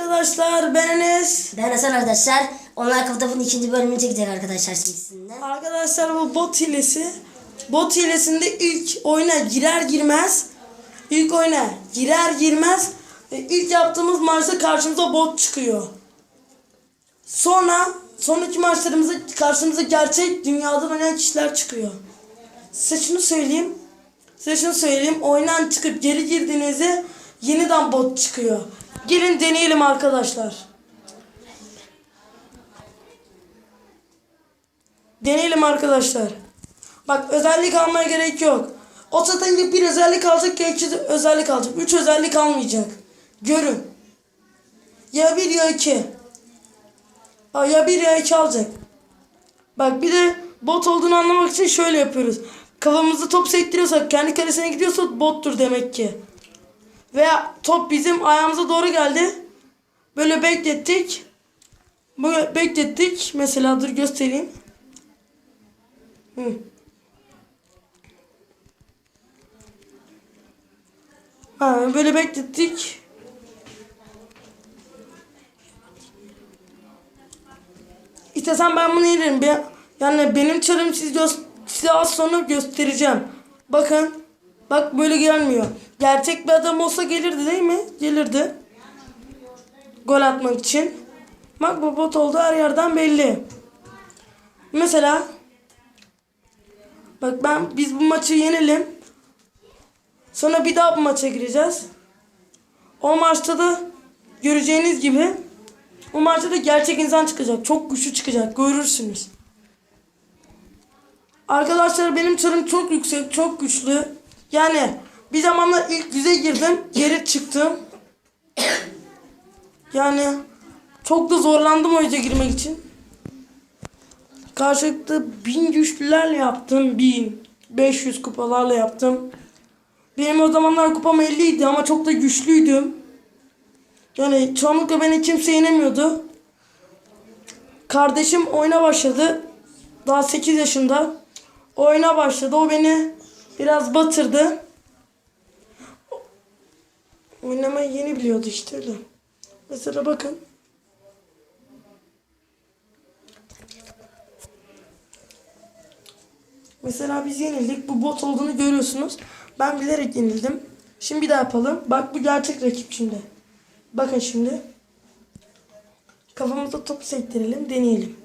Arkadaşlar ben Enes. Ben Hasan arkadaşlar. Onlar Kapatap'ın ikinci bölümünü çekecek arkadaşlar şimdi sizinle. Arkadaşlar bu bot hilesi. Bot hilesinde ilk oyuna girer girmez ilk oyuna girer girmez e, ilk yaptığımız maçta karşımıza bot çıkıyor. Sonra sonraki maçlarımızda karşımıza gerçek dünyadan oynayan kişiler çıkıyor. Size şunu söyleyeyim. Size şunu söyleyeyim. Oyundan çıkıp geri girdiğinizde yeniden bot çıkıyor. Gelin deneyelim arkadaşlar. Deneyelim arkadaşlar. Bak özellik almaya gerek yok. O zaten ya bir özellik alacak ya iki özellik alacak. Üç özellik almayacak. Görün. Ya bir ya iki. Ya bir ya iki alacak. Bak bir de bot olduğunu anlamak için şöyle yapıyoruz. Kafamızda top sektiriyorsak kendi kalesine gidiyorsa bottur demek ki. Veya top bizim ayağımıza doğru geldi. Böyle beklettik. Böyle beklettik. Mesela dur göstereyim. Hı. Ha, böyle beklettik. İstesem ben bunu yerim. Yani benim çarım siz size az sonra göstereceğim. Bakın. Bak böyle gelmiyor. Gerçek bir adam olsa gelirdi değil mi? Gelirdi. Gol atmak için. Bak bu bot oldu her yerden belli. Mesela Bak ben biz bu maçı yenelim. Sonra bir daha bu maça gireceğiz. O maçta da göreceğiniz gibi o maçta da gerçek insan çıkacak. Çok güçlü çıkacak. Görürsünüz. Arkadaşlar benim çarım çok yüksek, çok güçlü. Yani bir zamanlar ilk yüze girdim, geri çıktım. Yani çok da zorlandım o yüze girmek için. Karşılıklı bin güçlülerle yaptım. Bin. 500 kupalarla yaptım. Benim o zamanlar kupam 50 idi ama çok da güçlüydüm. Yani çoğunlukla beni kimse yenemiyordu. Kardeşim oyuna başladı. Daha 8 yaşında. Oyuna başladı. O beni biraz batırdı. Oynamayı yeni biliyordu işte öyle. Mesela bakın. Mesela biz yenildik. Bu bot olduğunu görüyorsunuz. Ben bilerek yenildim. Şimdi bir daha yapalım. Bak bu gerçek rakip şimdi. Bakın şimdi. Kafamıza top sektirelim. Deneyelim.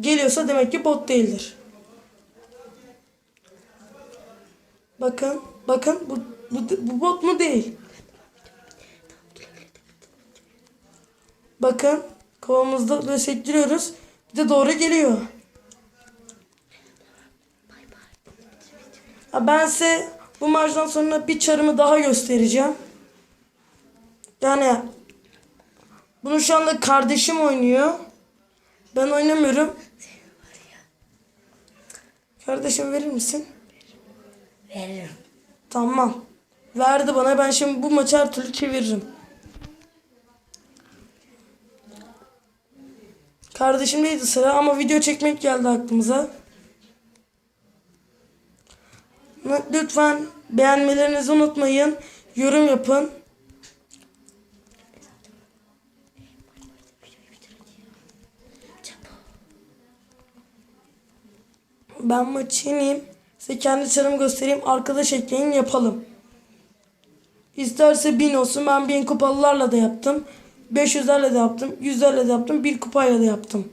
Geliyorsa demek ki bot değildir. Bakın. Bakın. Bu, bu, bu bot mu değil. Bakın. Kafamızda böyle sektiriyoruz. Bir de doğru geliyor. Ha, Ben size bu maçtan sonra bir çarımı daha göstereceğim. Yani bunu şu anda kardeşim oynuyor. Ben oynamıyorum. Kardeşim verir misin? Veririm. Tamam. Verdi bana. Ben şimdi bu maçı her türlü çeviririm. Kardeşimdeydi sıra ama video çekmek geldi aklımıza. Lütfen beğenmelerinizi unutmayın. Yorum yapın. Ben maçı yeneyim. Size kendi çarımı göstereyim. Arkadaş ekleyin yapalım. İsterse 1000 olsun. Ben 1000 kupalılarla da yaptım. 500'lerle de yaptım. 100'lerle de yaptım. Bir kupayla da yaptım.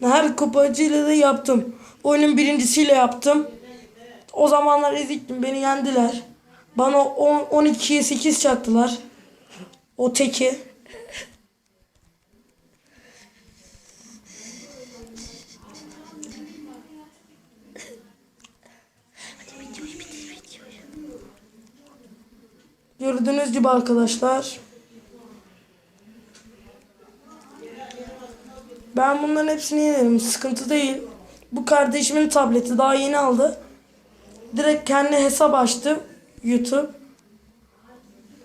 Her kupacıyla da yaptım. Oyunun birincisiyle yaptım. O zamanlar eziktim. Beni yendiler. Bana 10, 12'ye 8 çaktılar. O teki. Gördüğünüz gibi arkadaşlar. Ben bunların hepsini yenerim. Sıkıntı değil. Bu kardeşimin tableti daha yeni aldı. Direkt kendi hesap açtı. YouTube.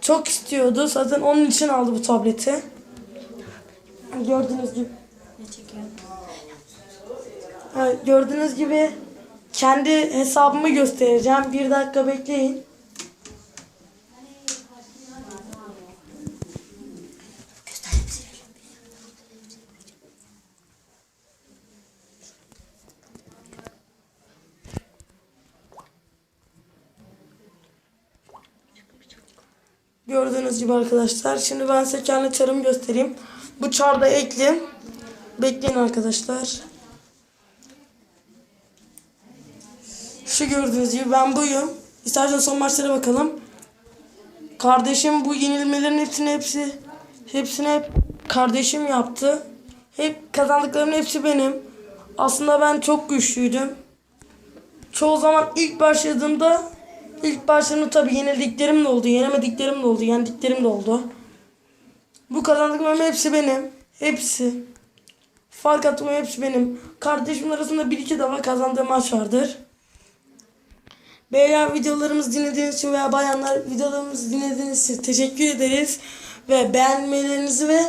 Çok istiyordu. Zaten onun için aldı bu tableti. Gördüğünüz gibi. Gördüğünüz gibi kendi hesabımı göstereceğim. Bir dakika bekleyin. Gördüğünüz gibi arkadaşlar. Şimdi ben size kendi çarımı göstereyim. Bu çarda ekli. Bekleyin arkadaşlar. Şu gördüğünüz gibi ben buyum. İsterseniz son maçlara bakalım. Kardeşim bu yenilmelerin hepsini hepsi hepsini hep kardeşim yaptı. Hep kazandıklarımın hepsi benim. Aslında ben çok güçlüydüm. Çoğu zaman ilk başladığımda ilk başladığımda tabii yenildiklerim de oldu, yenemediklerim de oldu, yendiklerim de oldu. Bu kazandıklarım hepsi benim. Hepsi. Fark attığım hepsi benim. Kardeşimin arasında bir iki defa kazandığım maç vardır. Beyler videolarımızı dinlediğiniz için veya bayanlar videolarımızı dinlediğiniz için teşekkür ederiz. Ve beğenmelerinizi ve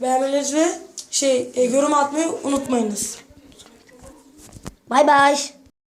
beğenmelerinizi ve şey e, yorum atmayı unutmayınız. Bay bay.